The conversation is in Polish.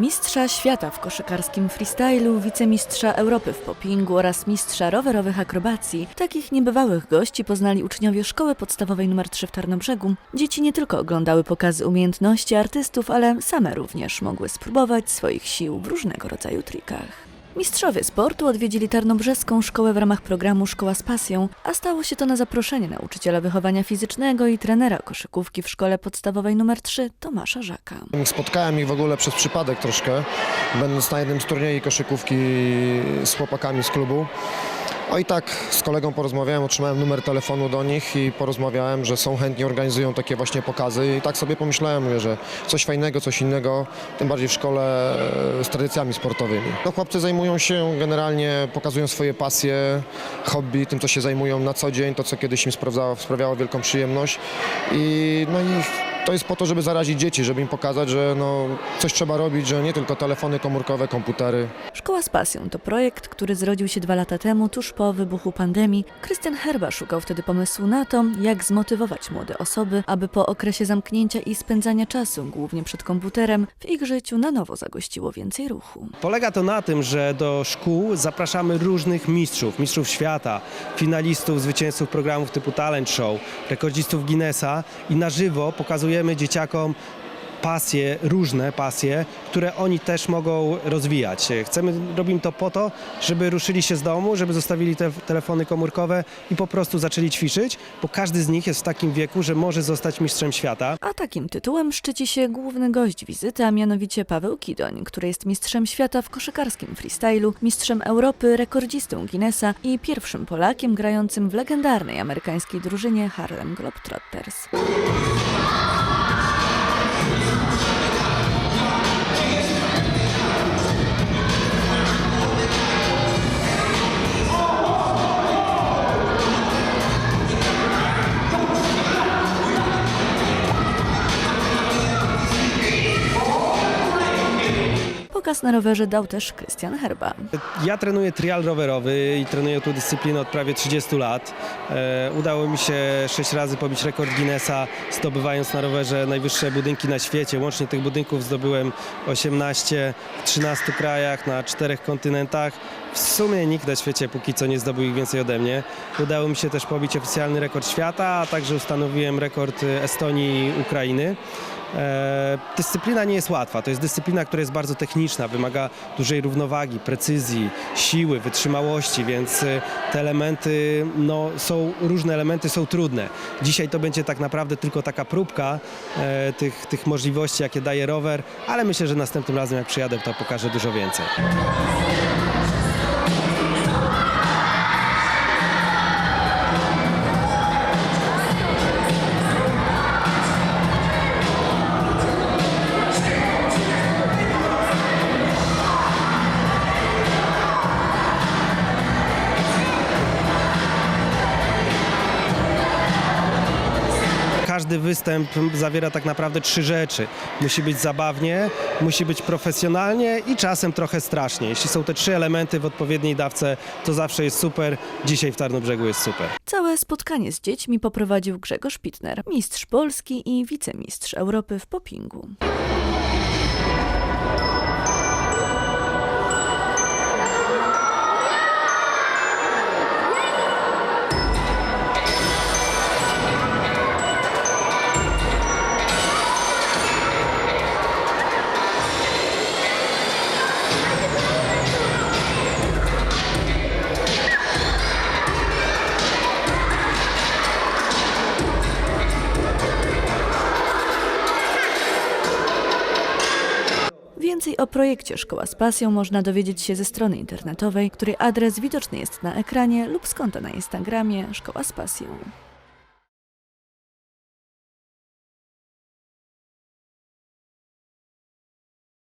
Mistrza świata w koszykarskim freestylu, wicemistrza Europy w poppingu oraz mistrza rowerowych akrobacji. Takich niebywałych gości poznali uczniowie szkoły podstawowej nr 3 w Tarnobrzegu. Dzieci nie tylko oglądały pokazy umiejętności artystów, ale same również mogły spróbować swoich sił w różnego rodzaju trikach. Mistrzowie sportu odwiedzili Tarnobrzeską szkołę w ramach programu Szkoła z pasją, a stało się to na zaproszenie nauczyciela wychowania fizycznego i trenera koszykówki w szkole podstawowej nr 3 Tomasza Żaka. Spotkałem ich w ogóle przez przypadek troszkę, będąc na jednym z turniejów koszykówki z chłopakami z klubu. O i tak z kolegą porozmawiałem, otrzymałem numer telefonu do nich i porozmawiałem, że są chętni, organizują takie właśnie pokazy i tak sobie pomyślałem, mówię, że coś fajnego, coś innego, tym bardziej w szkole e, z tradycjami sportowymi. No chłopcy zajmują się generalnie, pokazują swoje pasje, hobby, tym co się zajmują na co dzień, to co kiedyś im sprawiało, sprawiało wielką przyjemność i no i to jest po to, żeby zarazić dzieci, żeby im pokazać, że no, coś trzeba robić, że nie tylko telefony komórkowe, komputery. Szkoła z pasją to projekt, który zrodził się dwa lata temu, tuż po wybuchu pandemii. Krystian Herba szukał wtedy pomysłu na to, jak zmotywować młode osoby, aby po okresie zamknięcia i spędzania czasu, głównie przed komputerem, w ich życiu na nowo zagościło więcej ruchu. Polega to na tym, że do szkół zapraszamy różnych mistrzów, mistrzów świata, finalistów, zwycięzców programów typu Talent Show, rekordzistów Guinnessa i na żywo pokazujemy dzieciakom pasje, różne pasje, które oni też mogą rozwijać. Chcemy, robimy to po to, żeby ruszyli się z domu, żeby zostawili te telefony komórkowe i po prostu zaczęli ćwiczyć, bo każdy z nich jest w takim wieku, że może zostać mistrzem świata. A takim tytułem szczyci się główny gość wizyty, a mianowicie Paweł Kidoń, który jest mistrzem świata w koszykarskim freestylu, mistrzem Europy, rekordzistą Guinnessa i pierwszym Polakiem grającym w legendarnej amerykańskiej drużynie Harlem Globetrotters. Pokaz na rowerze dał też Krystian Herba. Ja trenuję trial rowerowy i trenuję tę dyscyplinę od prawie 30 lat. E, udało mi się 6 razy pobić rekord Guinnessa, zdobywając na rowerze najwyższe budynki na świecie. Łącznie tych budynków zdobyłem 18 w 13 krajach, na czterech kontynentach. W sumie nikt na świecie póki co nie zdobył ich więcej ode mnie. Udało mi się też pobić oficjalny rekord świata, a także ustanowiłem rekord Estonii i Ukrainy. E, dyscyplina nie jest łatwa. To jest dyscyplina, która jest bardzo techniczna, wymaga dużej równowagi, precyzji, siły, wytrzymałości, więc e, te elementy, no, są różne elementy są trudne. Dzisiaj to będzie tak naprawdę tylko taka próbka e, tych, tych możliwości, jakie daje rower, ale myślę, że następnym razem jak przyjadę, to pokażę dużo więcej. Każdy występ zawiera tak naprawdę trzy rzeczy. Musi być zabawnie, musi być profesjonalnie i czasem trochę strasznie. Jeśli są te trzy elementy w odpowiedniej dawce, to zawsze jest super. Dzisiaj w Tarnobrzegu jest super. Całe spotkanie z dziećmi poprowadził Grzegorz Pitner, mistrz Polski i wicemistrz Europy w poppingu. Więcej o projekcie Szkoła z Pasją można dowiedzieć się ze strony internetowej, której adres widoczny jest na ekranie lub z konta na Instagramie Szkoła z Pasją.